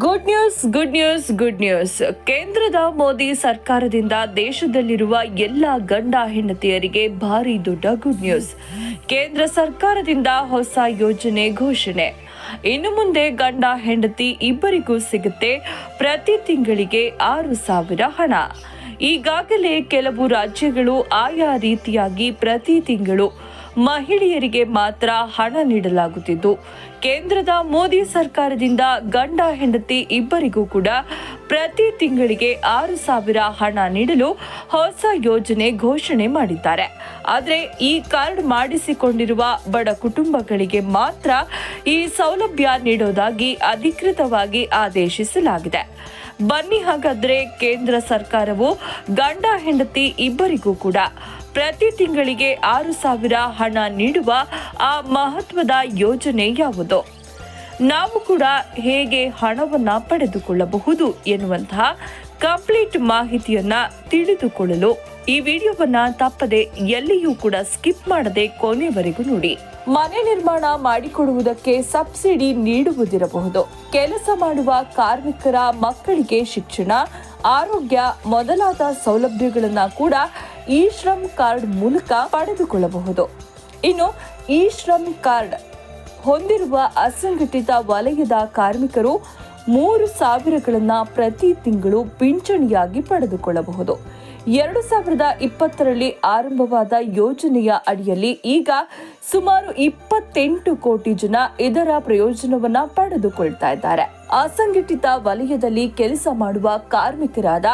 Good news good news good news ಕೇಂದ್ರದ ಮೋದಿ ಸರ್ಕಾರದಿಂದ ದೇಶದಲ್ಲಿರುವ ಎಲ್ಲ ಗಂಡ ಹೆಂಡತಿಯರಿಗೆ ಭಾರಿ ದೊಡ್ಡ ಗುಡ್ ನ್ಯೂಸ್ ಕೇಂದ್ರ ಸರ್ಕಾರದಿಂದ ಹೊಸ ಯೋಜನೆ ಘೋಷಣೆ. ಇನ್ನು ಮುಂದೆ ಗಂಡ ಹೆಂಡತಿ ಇಬ್ಬರಿಗೂ ಸಿಗುತ್ತೆ ಪ್ರತಿ ತಿಂಗಳಿಗೆ ಆರು ಸಾವಿರ ಹಣ. ಈಗಾಗಲೇ ಕೆಲವು ರಾಜ್ಯಗಳು ಆಯಾ ರೀತಿಯಾಗಿ ಪ್ರತಿ ತಿಂಗಳು ಮಹಿಳೆಯರಿಗೆ ಮಾತ್ರ ಹಣ ನೀಡಲಾಗುತ್ತಿದ್ದು, ಕೇಂದ್ರದ ಮೋದಿ ಸರ್ಕಾರದಿಂದ ಗಂಡ ಹೆಂಡತಿ ಇಬ್ಬರಿಗೂ ಕೂಡ ಪ್ರತಿ ತಿಂಗಳಿಗೆ ಆರು ಸಾವಿರ ಹಣ ನೀಡಲು ಹೊಸ ಯೋಜನೆ ಘೋಷಣೆ ಮಾಡಿದ್ದಾರೆ. ಆದರೆ ಈ ಕಾರ್ಡ್ ಮಾಡಿಸಿಕೊಂಡಿರುವ ಬಡ ಕುಟುಂಬಗಳಿಗೆ ಮಾತ್ರ ಈ ಸೌಲಭ್ಯ ನೀಡೋದಾಗಿ ಅಧಿಕೃತವಾಗಿ ಆದೇಶಿಸಲಾಗಿದೆ. ಬನ್ನಿ ಹಾಗಾದ್ರೆ ಕೇಂದ್ರ ಸರ್ಕಾರವು ಗಂಡ ಹೆಂಡತಿ ಇಬ್ಬರಿಗೂ ಕೂಡ ಪ್ರತಿ ತಿಂಗಳಿಗೆ ಆರು ಸಾವಿರ ಹಣ ನೀಡುವ ಆ ಮಹತ್ವದ ಯೋಜನೆ ಯಾವುದು? ನಾವು ಕೂಡ ಹೇಗೆ ಹಣವನ್ನು ಪಡೆದುಕೊಳ್ಳಬಹುದು ಎನ್ನುವಂತಹ ಕಂಪ್ಲೀಟ್ ಮಾಹಿತಿಯನ್ನ ತಿಳಿದುಕೊಳ್ಳಲು ಈ ವಿಡಿಯೋವನ್ನ ತಪ್ಪದೆ ಎಲ್ಲಿಯೂ ಕೂಡ ಸ್ಕಿಪ್ ಮಾಡದೆ ಕೊನೆವರೆಗೂ ನೋಡಿ. ಮನೆ ನಿರ್ಮಾಣ ಮಾಡಿಕೊಡುವುದಕ್ಕೆ ಸಬ್ಸಿಡಿ ನೀಡುವುದಿರಬಹುದು. ಕೆಲಸ ಮಾಡುವ ಕಾರ್ಮಿಕರ ಮಕ್ಕಳಿಗೆ ಶಿಕ್ಷಣ, ಆರೋಗ್ಯ ಮೊದಲಾದ ಸೌಲಭ್ಯಗಳನ್ನು ಕೂಡ ಇ ಶ್ರಮ್ ಕಾರ್ಡ್ ಮೂಲಕ ಪಡೆದುಕೊಳ್ಳಬಹುದು. ಇನ್ನು ಇ ಶ್ರಮ್ ಕಾರ್ಡ್ ಹೊಂದಿರುವ ಅಸಂಘಟಿತ ವಲಯದ ಕಾರ್ಮಿಕರು ಮೂರು ಸಾವಿರಗಳನ್ನು ಪ್ರತಿ ತಿಂಗಳು ಪಿಂಚಣಿಯಾಗಿ ಪಡೆದುಕೊಳ್ಳಬಹುದು. ಎರಡು ಸಾವಿರದ ಇಪ್ಪತ್ತರಲ್ಲಿ ಆರಂಭವಾದ ಯೋಜನೆಯ ಅಡಿಯಲ್ಲಿ ಈಗ ಸುಮಾರು ಇಪ್ಪತ್ತೆಂಟು ಕೋಟಿ ಜನ ಇದರ ಪ್ರಯೋಜನವನ್ನು ಪಡೆದುಕೊಳ್ತಾ ಇದ್ದಾರೆ. ಅಸಂಘಟಿತ ವಲಯದಲ್ಲಿ ಕೆಲಸ ಮಾಡುವ ಕಾರ್ಮಿಕರಾದ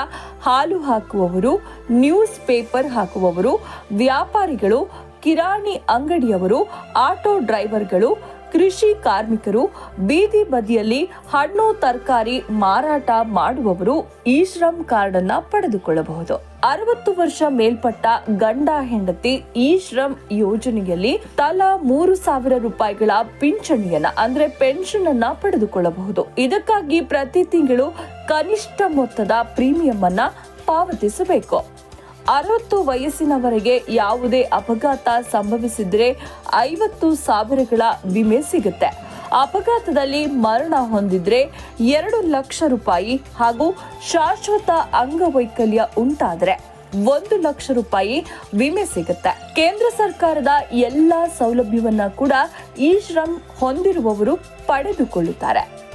ಹಾಲು ಹಾಕುವವರು, ನ್ಯೂಸ್ ಪೇಪರ್ ಹಾಕುವವರು, ವ್ಯಾಪಾರಿಗಳು, ಕಿರಾಣಿ ಅಂಗಡಿಯವರು, ಆಟೋ ಡ್ರೈವರ್ಗಳು ಕೃಷಿ ಕಾರ್ಮಿಕರು ಬೀದಿ ಬದಿಯಲ್ಲಿ ಹಣ್ಣು, ತರಕಾರಿ ಮಾರಾಟ ಮಾಡುವವರು ಈ ಶ್ರಮ್ ಕಾರ್ಡ್ ಅನ್ನ ಪಡೆದುಕೊಳ್ಳಬಹುದು. ಅರವತ್ತು ವರ್ಷ ಮೇಲ್ಪಟ್ಟ ಗಂಡ ಹೆಂಡತಿ ಈ ಶ್ರಮ್ ಯೋಜನೆಯಲ್ಲಿ ತಲಾ ಮೂರು ಸಾವಿರ ರೂಪಾಯಿಗಳ ಪಿಂಚಣಿಯನ್ನ, ಅಂದ್ರೆ ಪೆನ್ಷನ್ ಅನ್ನ ಪಡೆದುಕೊಳ್ಳಬಹುದು. ಇದಕ್ಕಾಗಿ ಪ್ರತಿ ತಿಂಗಳು ಕನಿಷ್ಠ ಮೊತ್ತದ ಪ್ರೀಮಿಯಂ ಅನ್ನ ಪಾವತಿಸಬೇಕು. ಅರವತ್ತು ವಯಸ್ಸಿನವರೆಗೆ ಯಾವುದೇ ಅಪಘಾತ ಸಂಭವಿಸಿದ್ರೆ ಐವತ್ತು ಸಾವಿರಗಳ ವಿಮೆ ಸಿಗುತ್ತೆ. ಅಪಘಾತದಲ್ಲಿ ಮರಣ ಹೊಂದಿದ್ರೆ ಎರಡು ಲಕ್ಷ ರೂಪಾಯಿ ಹಾಗೂ ಶಾಶ್ವತ ಅಂಗವೈಕಲ್ಯ ಉಂಟಾದ್ರೆ ಒಂದು ಲಕ್ಷ ರೂಪಾಯಿ ವಿಮೆ ಸಿಗುತ್ತೆ. ಕೇಂದ್ರ ಸರ್ಕಾರದ ಎಲ್ಲಾ ಸೌಲಭ್ಯವನ್ನ ಕೂಡ ಈ ಶ್ರಮ್ ಹೊಂದಿರುವವರು ಪಡೆದುಕೊಳ್ಳುತ್ತಾರೆ.